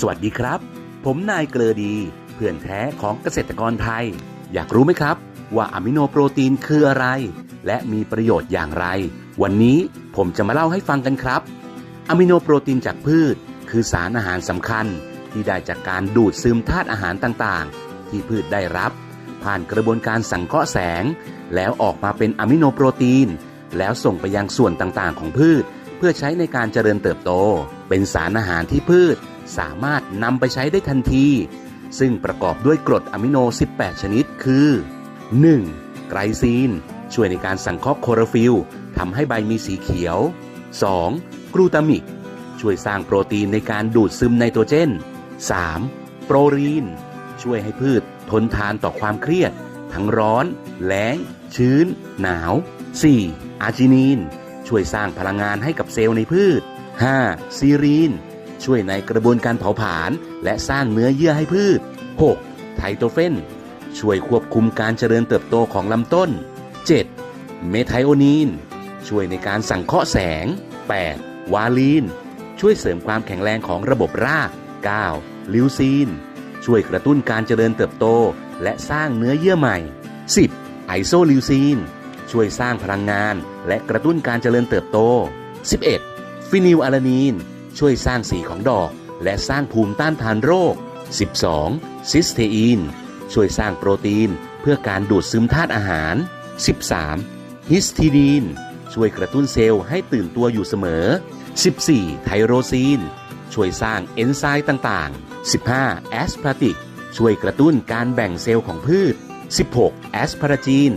สวัสดีครับ ผมนายเกลอดี เพื่อนแท้ของเกษตรกรไทย อยากรู้ไหมครับ ว่าอะมิโนโปรตีนคืออะไร และมีประโยชน์อย่างไร วันนี้ผมจะมาเล่าให้ฟังกันครับอะมิโนโปรตีนจากพืช คือสารอาหารสำคัญ ที่ได้จากการดูดซึมธาตุอาหารต่างๆ ที่พืชได้รับ ผ่านกระบวนการสังเคราะห์แสง แล้วออกมาเป็นอะมิโนโปรตีน แล้วส่งไปยังส่วนต่างๆ ของพืช เพื่อใช้ในการเจริญเติบโต เป็นสารอาหารที่พืช สามารถนำไปใช้ได้ทันที ซึ่งประกอบด้วยกรดอะมิโน 18 ชนิดคือ 1. ไกรซีน ช่วยในการสังเคราะห์โคโรฟิลทำให้ใบมีสีเขียว 2. กลูตามิก ช่วยสร้างโปรตีนในการดูดซึมไนโตรเจน 3. โปรลีน ช่วยให้พืชทนทานต่อความเครียด ทั้งร้อน แล้ง ชื้น หนาว 4. อาร์จินีน ช่วยสร้างพลังงานให้กับเซลล์ในพืช 5. ซีรีน ช่วยในกระบวนการเผาผลาญและสร้างเนื้อเยื่อให้พืช 6. ไทโตเฟน ช่วยควบคุมการเจริญเติบโตของลำต้น 7. เมไทโอนีน ช่วยในการสังเคราะห์แสง 8. วาลีน ช่วยเสริมความแข็งแรงของระบบราก 9. ลิวซีน ช่วยกระตุ้นการเจริญเติบโต และสร้างเนื้อเยื่อใหม่ 10. ไอโซลิวซีน ช่วยสร้างพลังงาน และกระตุ้นการเจริญเติบโต 11. ฟินิลอะลานีน ช่วยสร้างสีของดอก และสร้างภูมิต้านทานโรค 12. ซิสเทอีน ช่วยสร้างโปรตีน เพื่อการดูดซึมธาตุอาหาร 13. ฮิสทีดีน ช่วยกระตุ้นเซลล์ให้ตื่นตัวอยู่เสมอ 14. ไทโรซีน ช่วยสร้างเอนไซม์ต่างๆ 15. แอสพาติก ช่วยกระตุ้นการแบ่งเซลล์ของพืช 16. แอสพาราจีน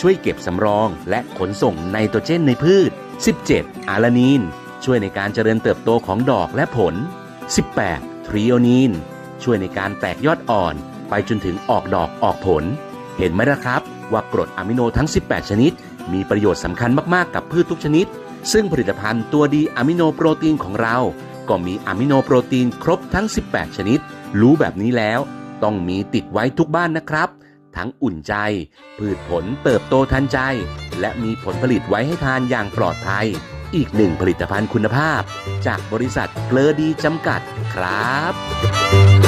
ช่วยเก็บสำรองและขนส่งไนโตรเจนในพืช 17. อาลานีน ช่วยในการเจริญเติบโตของดอกและผล 18. ทริโอนีน ช่วยในการแตกยอดอ่อน ไปจนถึงออกดอกออกผล เห็นไหมล่ะครับ ว่ากรดอะมิโนทั้ง 18 ชนิด มีประโยชน์สำคัญมากๆกับพืชทุกชนิด ซึ่งผลิตภัณฑ์ตัวดีอะมิโนโปรตีนของเรา ก็มีอะมิโนโปรตีนครบทั้ง 18 ชนิด รู้แบบนี้แล้ว ต้องมีติดไว้ทุกบ้านนะครับทั้งอุ่นใจ พืชผลเติบโตทันใจ และมีผลผลิตไว้ให้ทานอย่างปลอดภัย อีกหนึ่งผลิตภัณฑ์คุณภาพ จากบริษัทเกลอดีจำกัดครับ